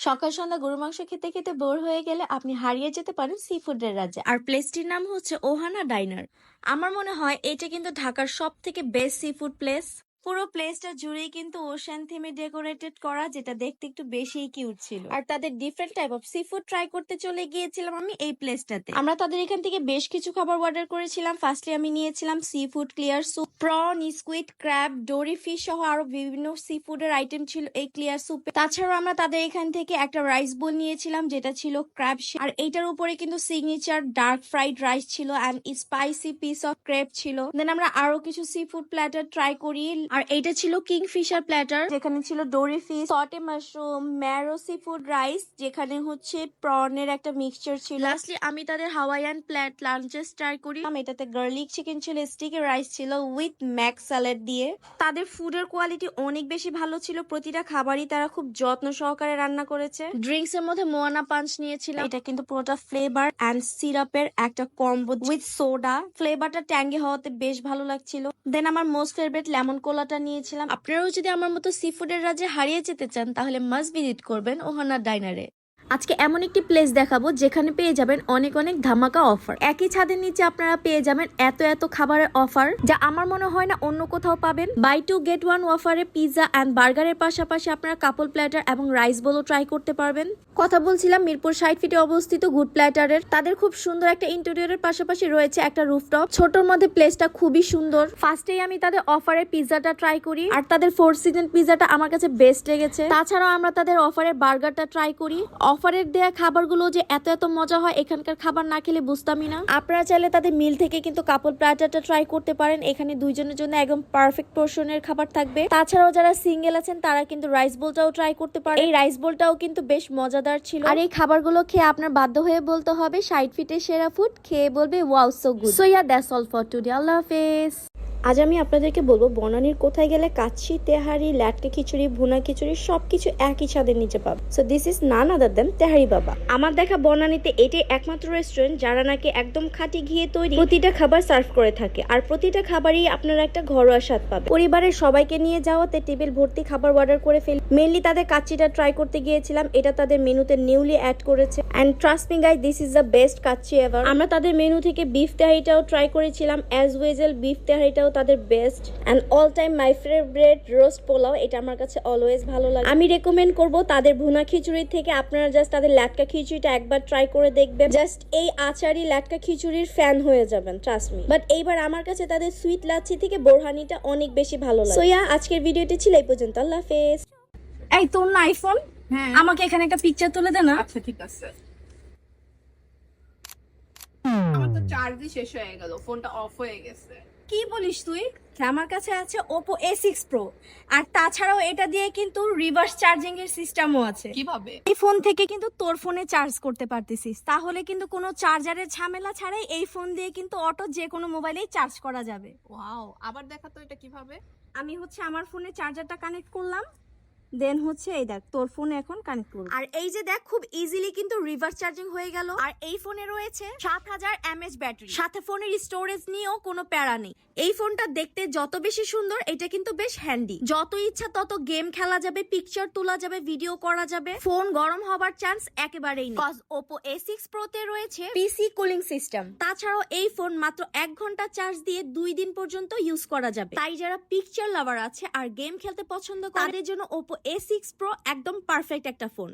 সকাল, সন্ধ্যা গরু মাংস খেতে খেতে বোর হয়ে গেলে আপনি হারিয়ে যেতে পারেন সি ফুডের রাজ্যে। আর প্লেসটির নাম হচ্ছে ওহানা ডাইনার। আমার মনে হয় এটা কিন্তু ঢাকার সব থেকে বেস্ট সি ফুড প্লেস পুরো প্লেসটা জুড়েই কিন্তু ওশান থিমে ডেকোরেটেড করা যেটা দেখতে একটু বেশিই কিউট ছিল। আর তাদের different type of sea food try করতে চলে গিয়েছিলাম আমি এই প্লেসটাতে আমরা তাদের এখান থেকে বেশ কিছু খাবার অর্ডার করেছিলাম। ফার্স্টলি আমি নিয়েছিলাম sea food clear soup prawn squid crab dory fish সহ আরও বিভিন্ন সি ফুডের আইটেম ছিল এই ক্লিয়ার স্যুপে তাছাড়াও আমরা তাদের এখান থেকে একটা রাইস বোল নিয়েছিলাম যেটা ছিল ক্র্যাব আর এইটার উপরে কিন্তু সিগনেচার ডার্ক ফ্রাইড রাইস ছিল and spicy piece of crepe ছিল। দেন আমরা আরও কিছু সি ফুড প্ল্যাটার ট্রাই করি আর এটা ছিল কিং ফিশার প্ল্যাটার। যেখানে ছিল dory fish saute mushroom marrow sea food rice যেখানে হচ্ছে প্রনের একটা মিক্সচার ছিল। লাস্টলি আমি তাদের হাওয়াইয়ান প্ল্যাট লাঞ্চেস ট্রাই করি। আমি এটাতে গার্লিক চিকেন ছিল স্টিকের রাইস ছিল উইথ ম্যাক স্যালাড দিয়ে। তাদের ফুডের কোয়ালিটি অনেক বেশি ভালো ছিল প্রতিটা খাবারই তারা খুব যত্ন সহকারে রান্না করেছে। ড্রিঙ্কস এর মধ্যে মোয়ানা পাঞ্চ নিয়েছিলাম। এটা কিন্তু পুরোটা ফ্লেভার অ্যান্ড সিরাপের একটা কম্বো উইথ সোডা ফ্লেভারটা ট্যাঙ্গি হওয়াতে বেশ ভালো লাগছিল। দেন আমার মোস্ট ফেভারিট লেমন কোলাটা নিয়েছিলাম। আপনারাও যদি আমার মতো সি ফুডের রাজে হারিয়ে যেতে চান, তাহলে মাস্ট ভিজিট করবেন ওহানা ডাইনারে আজকে এমন একটি প্লেস দেখাবো যেখানে পেয়ে যাবেন অনেক অনেক ধামাকা অফার একই ছাদের নিচে আপনারা পেয়ে যাবেন এত এত খাবারের অফার যা আমার মনে হয় না অন্য কোথাও পাবেন। বাই টু গেট ওয়ান অফারে পিৎজা অ্যান্ড বার্গারের পাশাপাশি আপনারা কাপল প্ল্যাটার এবং রাইস বলও ট্রাই করতে পারবেন। কথা বলছিলাম মিরপুর ষাট ফিটে অবস্থিত গুড প্ল্যাটারের তাদের খুব সুন্দর একটা ইন্টেরিয়রের পাশাপাশি রয়েছে একটা রুফটপ ছোটর মধ্যে প্লেসটা খুবই সুন্দর। ফার্স্টেই আমি তাদের অফারের পিৎজাটা ট্রাই করি। আর তাদের ফোর সিজন পিৎজাটা আমার কাছে বেস্ট লেগেছে। তাছাড়াও আমরা তাদের অফারের বার্গারটা ট্রাই করি। অফারের দেয়া খাবারগুলো যে এত এত মজা হয় এখানকার খাবার না খেলে বুঝতামই না। আপনারা চাইলে তাদের মিল থেকে কিন্তু কাপল প্ল্যাটারটা ট্রাই করতে পারেন। এখানে দুইজনের জন্য একদম পারফেক্ট পোর্শনের খাবার থাকবে। তাছাড়াও যারা সিঙ্গেল আছেন তারা কিন্তু রাইস বোলটাও ট্রাই করতে পারেন। এই রাইস বোলটাও কিন্তু বেশ মজাদার ছিল। আর এই খাবারগুলো খেয়ে আপনার বাধ্য হয়ে বলতে হবে সাইড ফিটের সেরা ফুড খেয়ে বলবে wow so good so yeah that's all for today আল্লাহ হাফেজ। আজ আমি আপনাদেরকে বলব, বনানীর কোথায় গেলে কাচ্ছি তেহারি ল্যাটকে খিচুড়ি, ভুনা খিচুড়ি সবকিছু একই ছাদের নিচে পাবে। So this is none other than Tehari Baba. আমার দেখা বনানীতে এটাই একমাত্র রেস্টুরেন্ট যারা নাকি একদম খাঁটি ঘিয়ে তৈরি প্রতিটা খাবার সার্ভ করে থাকে। আর প্রতিটা খাবারই আপনারা একটা ঘরোয়া স্বাদ পাবে পরিবারের সবাইকে নিয়ে যাওয়াতে টেবিল ভর্তি খাবার অর্ডার করে ফেলি। মেনলি তাদের কাচ্চিটা ট্রাই করতে গিয়েছিলাম, এটা তাদের মেনুতে নিউলি অ্যাড করেছে। And trust me guy this is the best kacchi ever আমরা তাদের মেনু থেকে বিফ তেহারিটাও ট্রাই করেছিলাম অ্যাজ ওয়েজেল বিফ তেহারিটাও তাদের best and all time my favourite roast polao এটা আমার কাছে অলওয়েজ ভালো লাগে। আমি রেকমেন্ড করব তাদের ভুনা খিচুড়ি থেকে আপনারা জাস্ট তাদের ল্যাটকা খিচুড়িটা একবার ট্রাই করে দেখবেন। জাস্ট এই আচারি ল্যাটকা খিচুড়ির ফ্যান হয়ে যাবেন ট্রাস্ট মি বাট এইবার আমার কাছে তাদের সুইট লাচ্ছি থেকে বোরহানিটা অনেক বেশি ভালো লাগে। সোয়া আজকের ভিডিওটি ছিল এই পর্যন্ত। আল্লাহ হাফেজ। এই তোর না আইফোন হ্যাঁ। আমাকে এখানে একটা পিকচার তুলে দে না। আচ্ছা ঠিক আছে। আমার তো চার্জই শেষ হয়ে গেল ফোনটা অফ হয়ে গেছে। কি বলিস তুই? আমার কাছে আছে ওপো এ সিক্স প্রো আর তাছাড়াও এটা দিয়ে কিন্তু রিভার্স চার্জিং এর সিস্টেমও আছে। কীভাবে? এই ফোন থেকে কিন্তু তোর ফোনে চার্জ করতে পারতেছিস। তাহলে কিন্তু কোনো চার্জারের ঝামেলা ছাড়াই এই ফোন দিয়ে কিন্তু অটো যে কোনো মোবাইলেই চার্জ করা যাবে। ওয়াও আবার দেখা তো এটা কীভাবে? আমি হচ্ছে আমার ফোনে চার্জারটা কানেক্ট করলাম। দেন হচ্ছে এই দেখ তোর ফোনে এখন কানেক্ট করব আর এই যে দেখ খুব ইজিলি কিন্তু রিভার্স চার্জিং হয়ে গেল। আর এই ফোনে রয়েছে সাত হাজার এমএচ ব্যাটারি সাথে ফোনের স্টোরেজ নিয়েও কোনো প্যারা নেই। এই ফোনটা দেখতে যত বেশি সুন্দর এটা কিন্তু বেশ হ্যান্ডি যত ইচ্ছা তত গেম খেলা যাবে পিকচার তোলা যাবে ভিডিও করা যাবে। ফোন গরম হবার চান্স একেবারেই নেই। ওপো এ সিক্স প্রোতে রয়েছে পিসি কুলিং সিস্টেম তাছাড়াও এই ফোন মাত্র এক ঘণ্টা চার্জ দিয়ে দুই দিন পর্যন্ত ইউজ করা যাবে। তাই যারা পিকচার লাভার আছে আর গেম খেলতে পছন্দ করে তাদের জন্য ওপো এ সিক্স প্রো একদম পারফেক্ট একটা ফোন